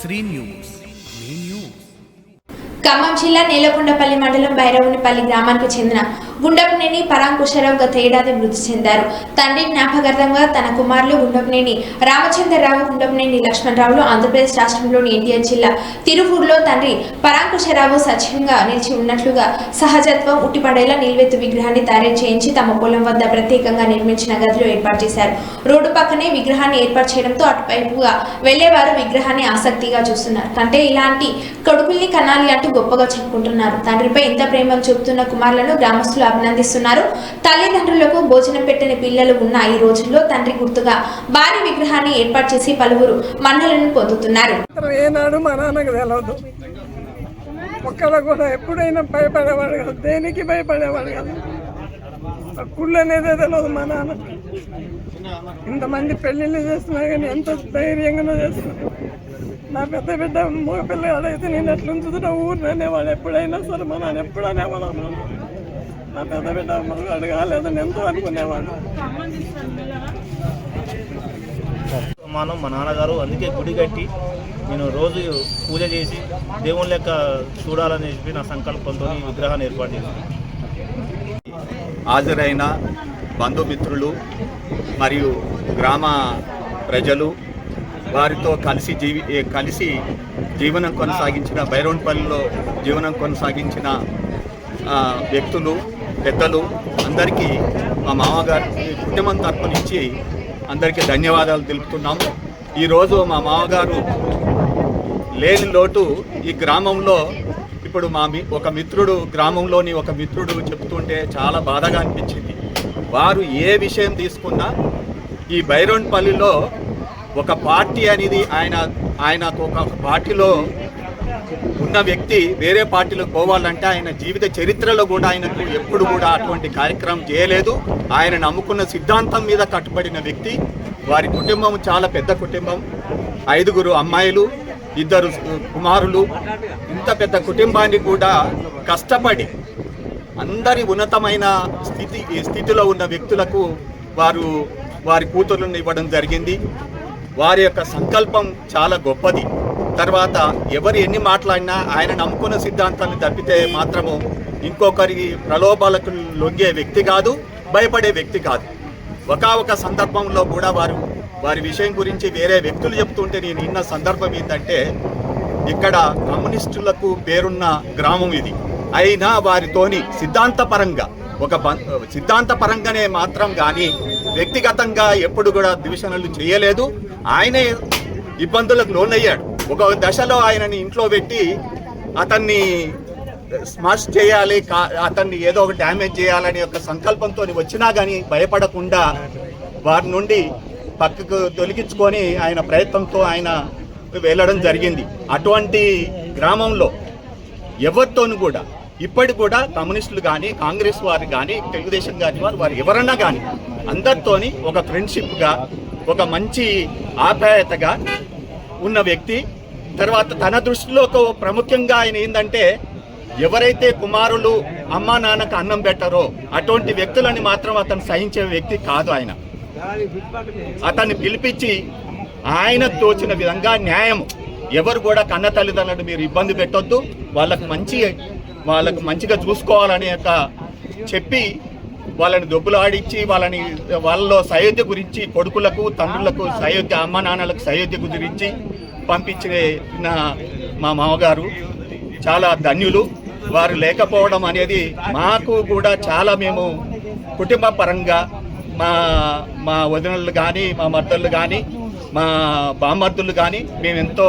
Shri news. మీ news. Khammam జిల్లా నేలకొండపల్లి మండలం భైరవునిపల్లి గ్రామానికి చెందిన గుండపనేని పరాంకుశరావు గత ఏడాది మృతి చెందారు. తండ్రి జ్ఞాపకార్థంగా తన కుమారులు గుండపనేని రామచంద్రరావు గుండపనేని లక్ష్మణరావులు ఆంధ్రప్రదేశ్ రాష్ట్రంలోని ఎన్టీఆర్ జిల్లా తిరువూరులో తండ్రి పరాంకుశరావు సజీవంగా నిలిచి ఉన్నట్లుగా సహజత్వం ఉట్టిపడేలా నిల్వెత్తు విగ్రహాన్ని తయారు చేయించి తమ పొలం వద్ద ప్రత్యేకంగా నిర్మించిన గదిలో ఏర్పాటు చేశారు. రోడ్డు పక్కనే విగ్రహాన్ని ఏర్పాటు చేయడంతో అటువైపుగా వెళ్ళేవారు విగ్రహాన్ని ఆసక్తిగా చూస్తున్నారు. అంటే ఇలాంటి కొడుకుల్ని కనాలి అంటూ గొప్పగా చెప్పుకుంటున్నారు. తండ్రిపై ఇంత ప్రేమను చూపుతున్న కుమారులను గ్రామస్తులు అభినందిస్తున్నారు. తల్లిదండ్రులకు భోజనం పెట్టని పిల్లలు ఉన్న ఈ రోజుల్లో తండ్రి గుర్తుగా భారీ విగ్రహాన్ని ఏర్పాటు చేసి పలువురు మన్నలను పొందుతున్నారు. అతను ఏనాడు మా నాన్నకు తెలవదు. ఒక్కడ కూడా ఎప్పుడైనా భయపడేవాడు కాదు. దేనికి భయపడేవాడు కాదు. కుళ్ళు అనేదే తెలియదు మా నాన్న ఇంతమంది పెళ్ళిళ్ళు చేస్తున్నా కానీ ఎంత ధైర్యంగానో చేస్తున్నా. నా పెద్ద బిడ్డ మగ పిల్లగాడైతే నేను ఎట్లా ఉంచుతున్నా ఊరు అనేవాడు ఎప్పుడైనా సరే మా నాన్న ఎప్పుడనే వాళ్ళు నా పెద్ద బిడ్డ మగవాడు కాలేదని ఎంతో అనుకునేవాడు. సమానం మా నాన్నగారు అందుకే గుడి కట్టి నేను రోజు పూజ చేసి దేవుని లెక్క చూడాలని చెప్పి నా సంకల్పంతో ఈ విగ్రహాన్ని ఏర్పాటు చేశాను. హాజరైన బంధుమిత్రులు మరియు గ్రామ ప్రజలు వారితో కలిసి జీవి కలిసి జీవనం కొనసాగించిన బైరోన్పల్లిలో జీవనం కొనసాగించిన వ్యక్తులు పెద్దలు అందరికీ మా మామగారి కుటుంబం తరపు నుంచి అందరికీ ధన్యవాదాలు తెలుపుతున్నాం ఈరోజు మా మామగారు లేని లోటు ఈ గ్రామంలో ఇప్పుడు మా మి ఒక మిత్రుడు గ్రామంలోని ఒక మిత్రుడు చెప్తుంటే చాలా బాధగా అనిపించింది. వారు ఏ విషయం తీసుకున్నా ఈ బైరోన్పల్లిలో ఒక పార్టీ అనేది ఆయన ఆయనకు ఒక పార్టీలో ఉన్న వ్యక్తి వేరే పార్టీలోకి పోవాలంటే ఆయన జీవిత చరిత్రలో కూడా ఆయనకు ఎప్పుడు కూడా అటువంటి కార్యక్రమం చేయలేదు. ఆయన నమ్ముకున్న సిద్ధాంతం మీద కట్టుబడిన వ్యక్తి. వారి కుటుంబం చాలా పెద్ద కుటుంబం. ఐదుగురు అమ్మాయిలు ఇద్దరు కుమారులు. ఇంత పెద్ద కుటుంబాన్ని కూడా కష్టపడి అందరి ఉన్నతమైన స్థితి స్థితిలో ఉన్న వ్యక్తులకు వారు వారి కూతుర్లను ఇవ్వడం జరిగింది. వారి యొక్క సంకల్పం చాలా గొప్పది. తర్వాత ఎవరు ఎన్ని మాట్లాడినా ఆయన నమ్ముకున్న సిద్ధాంతాన్ని తప్పితే మాత్రము ఇంకొకరి ప్రలోభాలకు లొంగే వ్యక్తి కాదు భయపడే వ్యక్తి కాదు. ఒక సందర్భంలో కూడా వారు వారి విషయం గురించి వేరే వ్యక్తులు చెప్తుంటే నేను విన్న సందర్భం ఏంటంటే ఇక్కడ కమ్యూనిస్టులకు పేరున్న గ్రామం ఇది. అయినా వారితోని సిద్ధాంతపరంగా ఒక సిద్ధాంతపరంగానే మాత్రం కానీ వ్యక్తిగతంగా ఎప్పుడు కూడా దివిషన్లు చేయలేదు. ఆయనే ఇబ్బందులకు లోనయ్యాడు. ఒక దశలో ఆయనని ఇంట్లో పెట్టి అతన్ని స్మాష్ చేయాలి కా- అతన్ని ఏదో ఒక డ్యామేజ్ చేయాలని ఒక సంకల్పంతో వచ్చినా కానీ భయపడకుండా వారి నుండి పక్కకు తొలగించుకొని ఆయన ప్రయత్నంతో ఆయన వెళ్ళడం జరిగింది. అటువంటి గ్రామంలో ఎవరితోనూ కూడా ఇప్పటి కూడా కమ్యూనిస్టులు కానీ కాంగ్రెస్ వారు కానీ తెలుగుదేశం కానీ వారు వారు ఎవరన్నా కానీ అందరితోని ఒక ఫ్రెండ్షిప్గా ఒక మంచి ఆప్యాయతగా ఉన్న వ్యక్తి తర్వాత తన దృష్టిలో ఒక ప్రాముఖ్యంగా ఆయన ఏంటంటే ఎవరైతే కుమారులు అమ్మా నాన్నకు అన్నం పెట్టారో అటువంటి వ్యక్తులని మాత్రం అతను సహించే వ్యక్తి కాదు ఆయన. అతన్ని పిలిపించి ఆయన తోచిన విధంగా న్యాయం ఎవరు కూడా కన్న తల్లిదండ్రులు మీరు ఇబ్బంది పెట్టొద్దు. వాళ్ళకు మంచి వాళ్ళకు మంచిగా చూసుకోవాలనే యొక్క చెప్పి వాళ్ళని దొబ్బులు ఆడించి వాళ్ళని వాళ్ళలో సయోధ్య గురించి కొడుకులకు తండ్రులకు సయోధ్య అమ్మ నాన్నలకు సయోధ్య గురించి పంపించిన మా మామగారు చాలా ధన్యులు. వారు లేకపోవడం అనేది మాకు కూడా చాలా మేము కుటుంబ పరంగా మా మా వదినలు కానీ మా మద్దళ్ళు కానీ మా బామర్దులు కానీ మేము ఎంతో